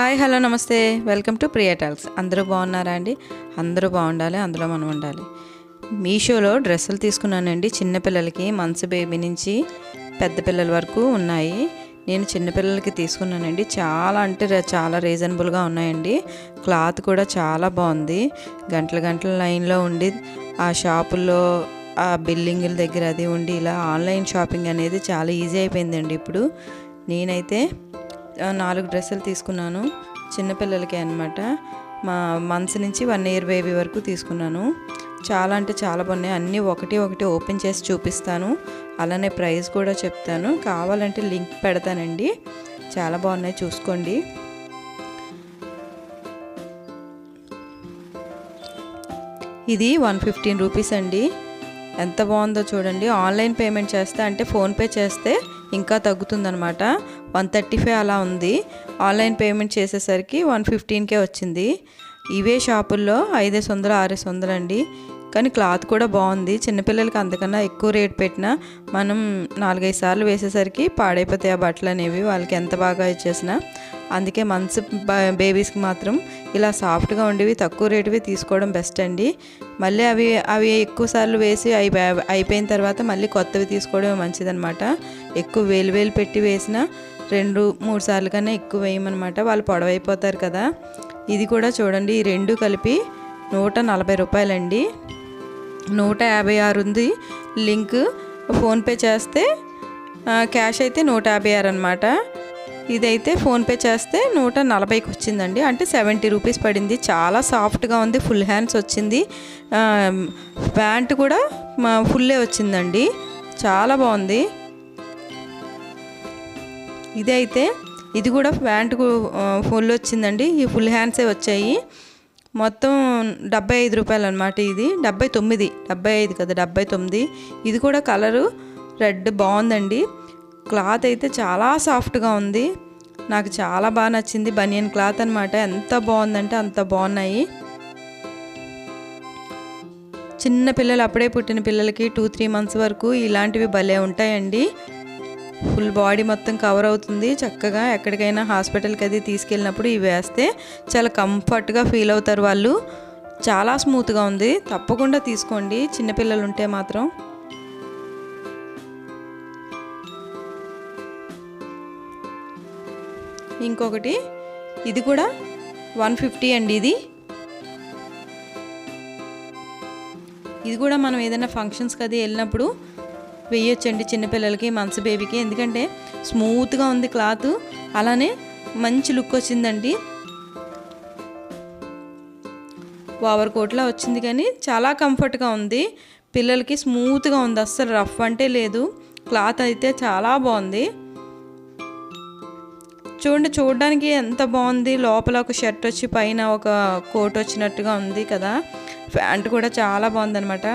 Hi hello నమస్తే. Welcome to Priya talks. అందరూ బాగున్నారా అండి? అందరూ బాగుండాలి అందులో మనం ఉండాలి. మీషోలో డ్రెస్సులు తీసుకున్నానండి. చిన్నపిల్లలకి మంత్స్ బేబీ నుంచి పెద్ద పిల్లల వరకు ఉన్నాయి. నేను చిన్నపిల్లలకి తీసుకున్నానండి. చాలా అంటే ర- చాలా రీజనబుల్గా ఉన్నాయండి. క్లాత్ కూడా చాలా బాగుంది. గంటల గంటల లైన్లో ఉండి ఆ షాపుల్లో ఆ బిల్డింగుల దగ్గర అది ఉండి ఇలా ఆన్లైన్ షాపింగ్ అనేది చాలా ఈజీ అయిపోయిందండి ఇప్పుడు. నేనైతే నాలుగు డ్రెస్సులు తీసుకున్నాను. చిన్నపిల్లలకి అనమాట మా మంత్స్ నుంచి వన్ ఇయర్ బేబీ వరకు తీసుకున్నాను. చాలా అంటే చాలా బాగున్నాయి. అన్నీ ఒకటి ఒకటి ఓపెన్ చేసి చూపిస్తాను. అలానే ప్రైస్ కూడా చెప్తాను. కావాలంటే లింక్ పెడతానండి. చాలా బాగున్నాయి చూసుకోండి. ఇది వన్ ఫిఫ్టీన్ రూపీస్ అండి. ఎంత బాగుందో చూడండి. ఆన్లైన్ పేమెంట్ చేస్తే అంటే ఫోన్పే చేస్తే ఇంకా తగ్గుతుందనమాట వన్ థర్టీ ఫైవ్ అలా ఉంది. ఆన్లైన్ పేమెంట్ చేసేసరికి వన్ ఫిఫ్టీన్కే వచ్చింది. ఇవే షాపుల్లో ఐదేసి వందలు ఆరేసి వందలు అండి. కానీ క్లాత్ కూడా బాగుంది. చిన్నపిల్లలకి అంతకన్నా ఎక్కువ రేట్ పెట్టినా మనం నాలుగైదు సార్లు వేసేసరికి పాడైపోతాయి ఆ బట్టలు అనేవి వాళ్ళకి ఎంత బాగా ఇచ్చేసినా అందుకే మంత్స్ బేబీస్కి మాత్రం ఇలా సాఫ్ట్గా ఉండేవి తక్కువ రేటువి తీసుకోవడం బెస్ట్ అండి. మళ్ళీ అవి అవి ఎక్కువ సార్లు వేసి అవి అయిపోయిన తర్వాత మళ్ళీ కొత్తవి తీసుకోవడం మంచిదనమాట ఎక్కువ వేలు వేలు పెట్టి వేసిన రెండు మూడు సార్లు కన్నా ఎక్కువ వేయమన్నమాట. వాళ్ళు పొడవైపోతారు కదా. ఇది కూడా చూడండి ఈ రెండు కలిపి నూట నలభై రూపాయలండి. నూట యాభై ఆరు ఉంది. లింక్ ఫోన్పే చేస్తే క్యాష్ అయితే నూట యాభై ఆరు అనమాట ఇదైతే ఫోన్పే చేస్తే నూట నలభైకి వచ్చిందండి. అంటే సెవెంటీ రూపీస్ పడింది. చాలా సాఫ్ట్గా ఉంది. ఫుల్ హ్యాండ్స్ వచ్చింది. ప్యాంట్ కూడా మా ఫుల్లే వచ్చిందండి. చాలా బాగుంది. ఇది అయితే ఇది కూడా ప్యాంట్ ఫుల్ వచ్చిందండి. ఈ ఫుల్ హ్యాండ్సే వచ్చాయి. మొత్తం డెబ్బై ఐదు రూపాయలు అనమాట ఇది. డెబ్బై తొమ్మిది. డెబ్బై ఐదు కదా డెబ్బై తొమ్మిది. ఇది కూడా కలరు రెడ్ బాగుందండి. క్లాత్ అయితే చాలా సాఫ్ట్గా ఉంది. నాకు చాలా బాగా నచ్చింది బనియన్ క్లాత్ అనమాట ఎంత బాగుందంటే అంత బాగున్నాయి. చిన్న పిల్లలు అప్పుడే పుట్టిన పిల్లలకి టూ త్రీ మంత్స్ వరకు ఇలాంటివి భలే ఉంటాయండి. ఫుల్ బాడీ మొత్తం కవర్ అవుతుంది. చక్కగా ఎక్కడికైనా హాస్పిటల్కి అది తీసుకెళ్ళినప్పుడు ఇవి వేస్తే చాలా కంఫర్ట్గా ఫీల్ అవుతారు వాళ్ళు. చాలా స్మూత్గా ఉంది. తప్పకుండా తీసుకోండి. చిన్నపిల్లలు ఉంటే మాత్రం. ఇంకొకటి ఇది కూడా వన్ ఫిఫ్టీ అండి ఇది. ఇది కూడా మనం ఏదైనా ఫంక్షన్స్కి అది వెళ్ళినప్పుడు వేయొచ్చండి చిన్నపిల్లలకి మనసు బేబీకి ఎందుకంటే స్మూత్గా ఉంది క్లాత్ అలానే మంచి లుక్ వచ్చిందండి. ఓవర్ కోట్లా వచ్చింది కానీ చాలా కంఫర్ట్గా ఉంది. పిల్లలకి స్మూత్గా ఉంది. అస్సలు రఫ్ అంటే లేదు. క్లాత్ అయితే చాలా బాగుంది. చూడండి చూడడానికి ఎంత బాగుంది. లోపల ఒక షర్ట్ వచ్చి పైన ఒక కోట్ వచ్చినట్టుగా ఉంది కదా. ప్యాంట్ కూడా చాలా బాగుందనమాట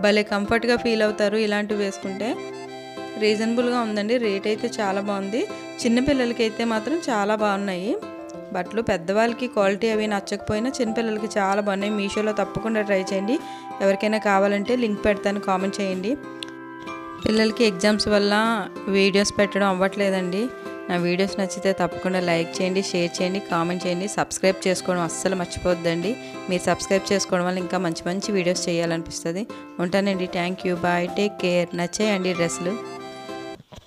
భలే కంఫర్ట్గా ఫీల్ అవుతారు ఇలాంటివి వేసుకుంటే. రీజనబుల్గా ఉందండి. రేట్ అయితే చాలా బాగుంది. చిన్నపిల్లలకి అయితే మాత్రం చాలా బాగున్నాయి. బట్టలు పెద్దవాళ్ళకి క్వాలిటీ అవి నచ్చకపోయినా చిన్నపిల్లలకి చాలా బాగున్నాయి. మీషోలో తప్పకుండా ట్రై చేయండి. ఎవరికైనా కావాలంటే లింక్ పెడతాను కామెంట్ చేయండి. పిల్లలకి ఎగ్జామ్స్ వల్ల వీడియోస్ పెట్టడం అవ్వట్లేదండి. నా వీడియోస్ నచ్చితే తప్పకుండా లైక్ చేయండి షేర్ చేయండి కామెంట్ చేయండి సబ్స్క్రైబ్ చేసుకోవడం అస్సలు మర్చిపోద్దండి. మీరు సబ్స్క్రైబ్ చేసుకోవడం వల్ల ఇంకా మంచి మంచి వీడియోస్ చేయాలనిపిస్తుంది. ఉంటానండి. Thank you. Bye. Take care. నచ్చేయండి డ్రెస్సులు.